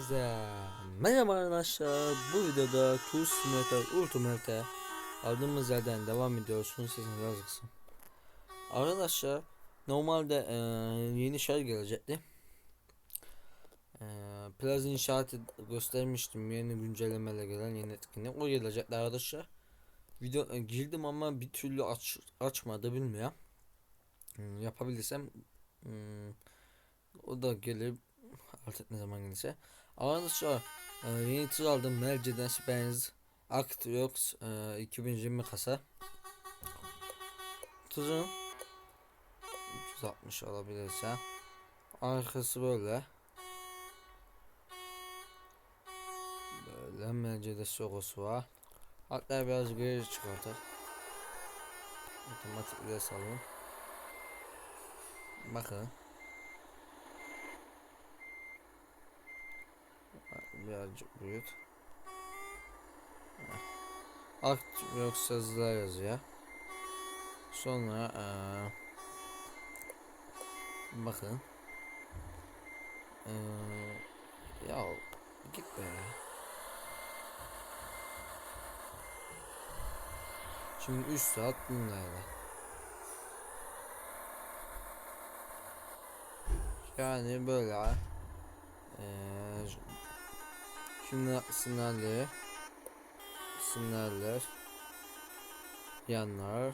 Hepinize merhaba arkadaşlar. Bu videoda Tool Simulator Ultimate'e aldığımız yerden devam ediyorsunuz. Sizin yazıksın. Arkadaşlar normalde eee, yeni şey gelecekti. Eee Plaza inşaatı göstermiştim. Yeni güncellemeyle gelen yeni etkinlik. O gelecekti arkadaşlar. Video e, girdim ama bir türlü aç, açmadı bilmiyorum. Hmm, yapabilirsem hmm, o da gelir artık ne zaman gelirse. Arkadaşlar e, yeni tır aldım Mercedes Benz Actrox e, 2020 kasa. Tırın 360 alabilirse. Arkası böyle. Böyle Mercedes logosu var. Hatta biraz geri çıkartır. Otomatik vites alalım. Bakın. Birazcık büyüt. Akt yoksa hızlar yazıyor. Sonra eee, bakın. Eee, ya git be. Şimdi 3 saat bunlarla. Yani böyle. Eee Sinyalleri sinyaller yanlar.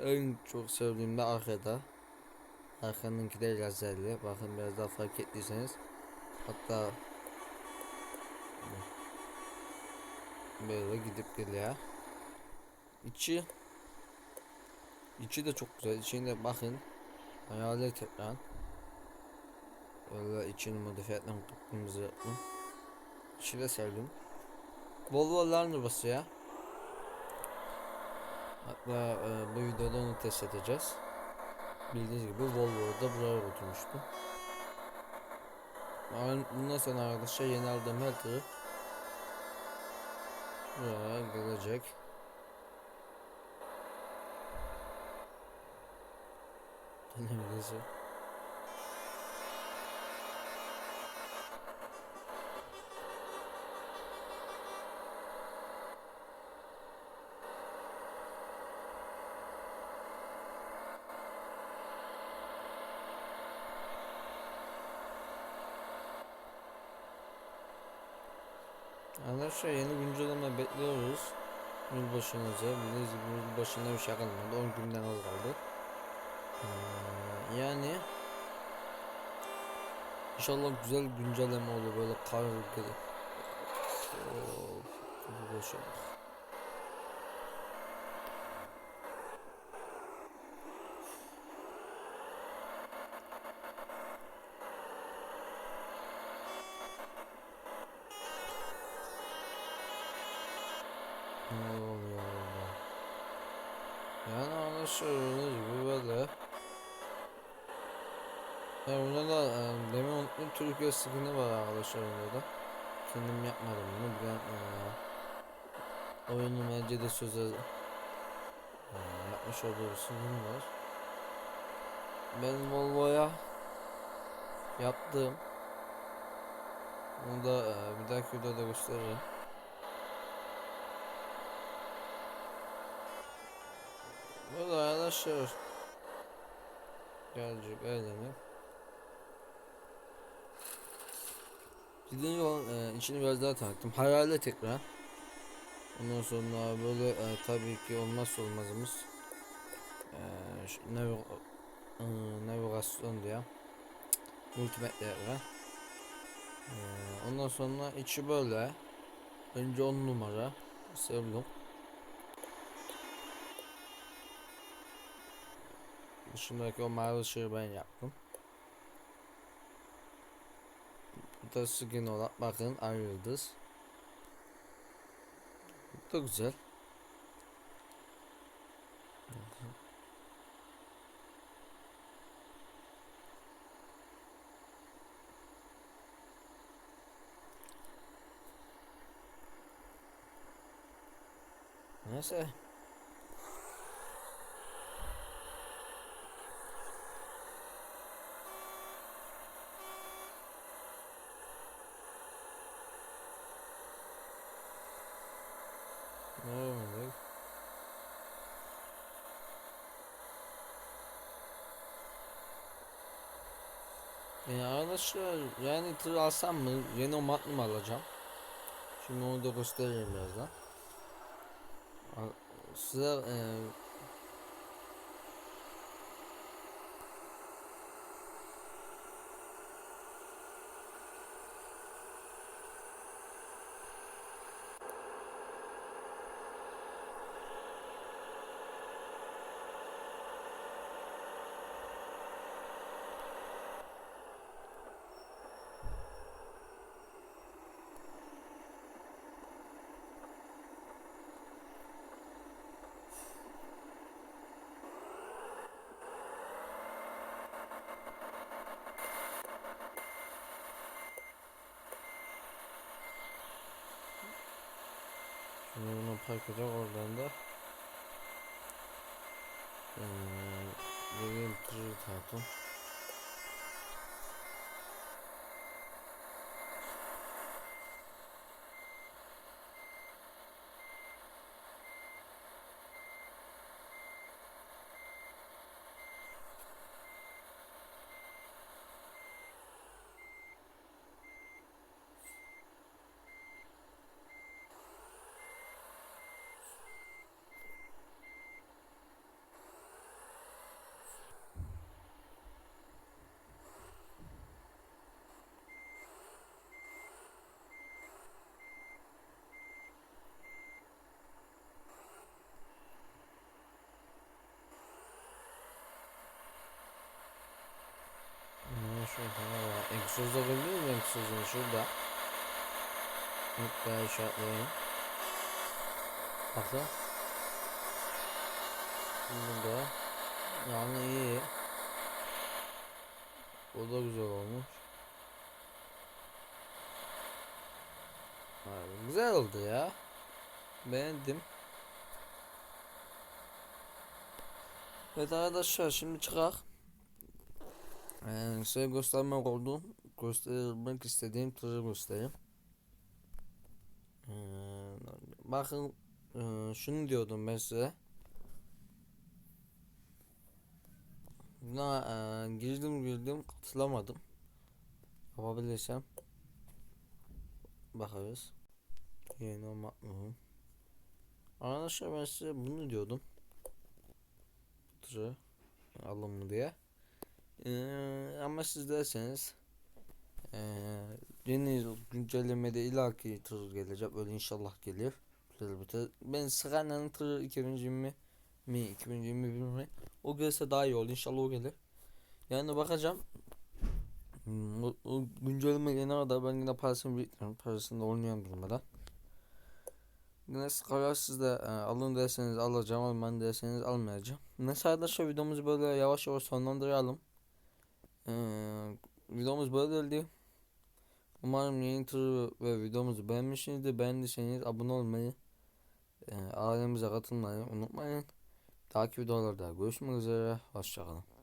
En çok sevdiğim de arkada. Arkanınki de lazerli bakın biraz daha fark ettiyseniz. Hatta böyle gidip geliyor. İçi içi de çok güzel. İçinde bakın. Hayalet ekran Valla içini modifiye etmem. Kıpkırmızı yaptım. De sevdim. Volvo'ların arabası ya. Hatta e, bu videoda onu test edeceğiz. Bildiğiniz gibi Volvo'da buraya oturmuştu. Yani bundan sonra arkadaşlar yeni aldığım her tırı buraya gelecek. Denemenizi. Arkadaşlar yeni güncelleme bekliyoruz. Yılbaşınıza. Bildiğiniz gibi yılbaşında bir şey kalmadı. 10 günden az kaldı. Ee, yani İnşallah güzel güncelleme olur böyle kar gelir. Of, bu Yani anlaşıldığı gibi böyle. Ya bunda da e, demin unuttum Türkiye skin'i var arkadaşlar onda da. Kendim yapmadım bunu. Ben e, oyunu bence de söze e, yapmış olduğu skin var. Ben Volvo'ya yaptım. Bunu da e, bir dahaki videoda gösteririm. Böyle arkadaşlar Gelecek eğlenip Dediğim yolun e, içini biraz daha tanıttım. Hayalet tekrar. Ondan sonra böyle e, tabii ki olmazsa olmazımız e, şu nav e, navigasyon diye multimetre var. E, ondan sonra içi böyle. Önce 10 numara. Sevdim. Dışındaki o mavi ışığı ben yaptım. Bu da skin olarak bakın ay yıldız. Bu da güzel. Neyse. Yani arkadaşlar yani alsam mı? Renault Magnum alacağım? Şimdi onu da göstereyim birazdan. Size e, Edeceğim oradan da. Eee vereyim tırı tartım. Hmm, var. Egzozda görüyor musun egzozunu şurada? Hatta işaretleyelim. Bakın. Burada. Yani iyi. O da güzel olmuş. Abi, güzel oldu ya. Beğendim. Evet arkadaşlar şimdi çıkak. Ee, size göstermek oldu. Göstermek istediğim tırı göstereyim. Ee, bakın e, şunu diyordum ben size. Buna e, girdim girdim katılamadım. Yapabilirsem. Bakarız. Yeni olmak mı? Arkadaşlar ben size bunu diyordum. Tırı alımlı diye. Ee, ama siz derseniz yeni güncellemede ilaki tır gelecek öyle inşallah gelir. Ben Skyline'ın tırı 2020 mi 2021 mi o gelse daha iyi olur inşallah o gelir. Yani bakacağım. O, o güncelleme gelene kadar ben yine parasını biriktiriyorum. Parasını da oynayan durmadan. Yine karar sizde e, alın derseniz alacağım almayın derseniz almayacağım. Neyse arkadaşlar videomuzu böyle yavaş yavaş sonlandıralım. Ee, videomuz böyle oldu. Umarım yeni tür ve videomuzu beğenmişsinizdir. Beğendiyseniz abone olmayı, e, ailemize katılmayı unutmayın. Takip videolarda görüşmek üzere. Hoşçakalın.